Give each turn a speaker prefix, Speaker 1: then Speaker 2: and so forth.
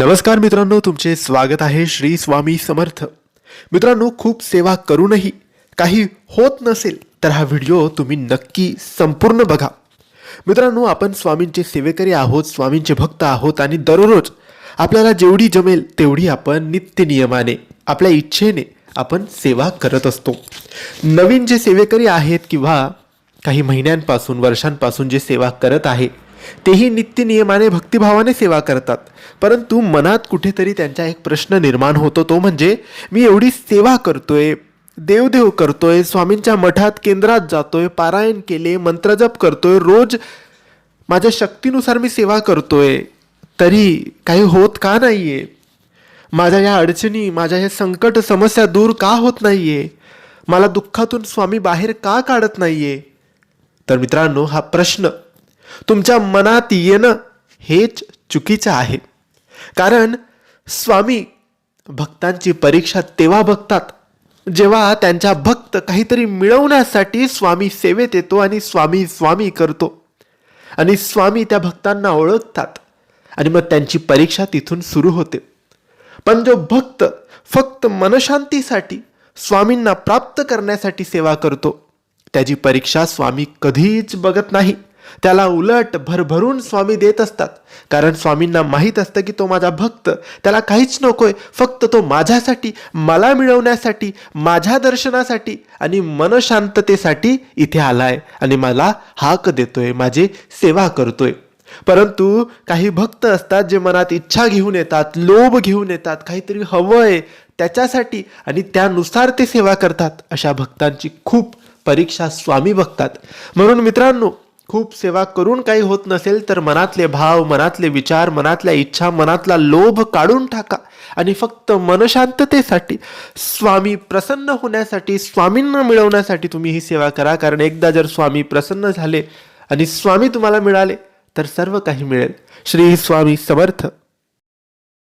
Speaker 1: नमस्कार मित्रांनो तुमचे स्वागत आहे श्री स्वामी समर्थ. मित्रांनो खूप सेवा करूनही काही होत नसेल तर हा व्हिडिओ तुम्ही नक्की संपूर्ण बघा. मित्रांनो आपण स्वामींचे सेवेकरी आहोत स्वामींचे भक्त आहोत आणि दररोज आपल्याला जेवढी जमेल तेवढी आपण नित्य नियमाने आपल्या इच्छेने आपण सेवा करत असतो. नवीन जे सेवेकरी आहेत किंवा काही महिन्यांपासून वर्षांपासून जे सेवा करत आहे तेही नित्य नियमाने भक्तिभावाने सेवा करतात. परंतु मनात कुठेतरी त्यांचा एक प्रश्न निर्माण होतो तो म्हणजे मी एवढी सेवा करतोय देवदेव करतोय स्वामींच्या मठात केंद्रात जातोय पारायण केले मंत्रजप करतोय रोज माझ्या शक्तीनुसार मी सेवा करतोय तरी काही होत का नाहीये? माझ्या या अडचणी माझ्या या संकट समस्या दूर का होत नाहीये? मला दुःखातून स्वामी बाहेर का काढत नाहीये? तर मित्रांनो हा प्रश्न तुमच्या मनात येणं हेच चुकीचं आहे. कारण स्वामी भक्तांची परीक्षा तेव्हा बघतात जेव्हा त्यांच्या भक्त काहीतरी मिळवण्यासाठी स्वामी सेवेत येतो आणि स्वामी स्वामी करतो. आणि स्वामी त्या भक्तांना ओळखतात आणि मग त्यांची परीक्षा तिथून सुरू होते. पण जो भक्त फक्त मनशांतीसाठी स्वामींना प्राप्त करण्यासाठी सेवा करतो त्याची परीक्षा स्वामी कधीच बघत नाही. त्याला उलट भरभरून स्वामी देत असतात. कारण स्वामींना माहीत असतं की तो माझा भक्त. त्याला काहीच नकोय. फक्त तो माझ्यासाठी मला मिळवण्यासाठी माझ्या दर्शनासाठी आणि मनशांततेसाठी इथे आलाय आणि मला हाक देतोय माझी सेवा करतोय. परंतु काही भक्त असतात जे मनात इच्छा घेऊन येतात लोभ घेऊन येतात काहीतरी हवंय त्याच्यासाठी आणि त्यानुसार ते सेवा करतात. अशा भक्तांची खूप परीक्षा स्वामी बघतात. म्हणून मित्रांनो खूप सेवा करून काही होत नसेल तर मनातले भाव मनातले विचार मनातल्या इच्छा मनातला लोभ काढून टाका. आणि फक्त मनशांततेसाठी स्वामी प्रसन्न होण्यासाठी स्वामींना मिळवण्यासाठी तुम्ही ही सेवा करा. कारण एकदा जर स्वामी प्रसन्न झाले आणि स्वामी तुम्हाला मिळाले तर सर्व काही मिळेल. श्री स्वामी समर्थ.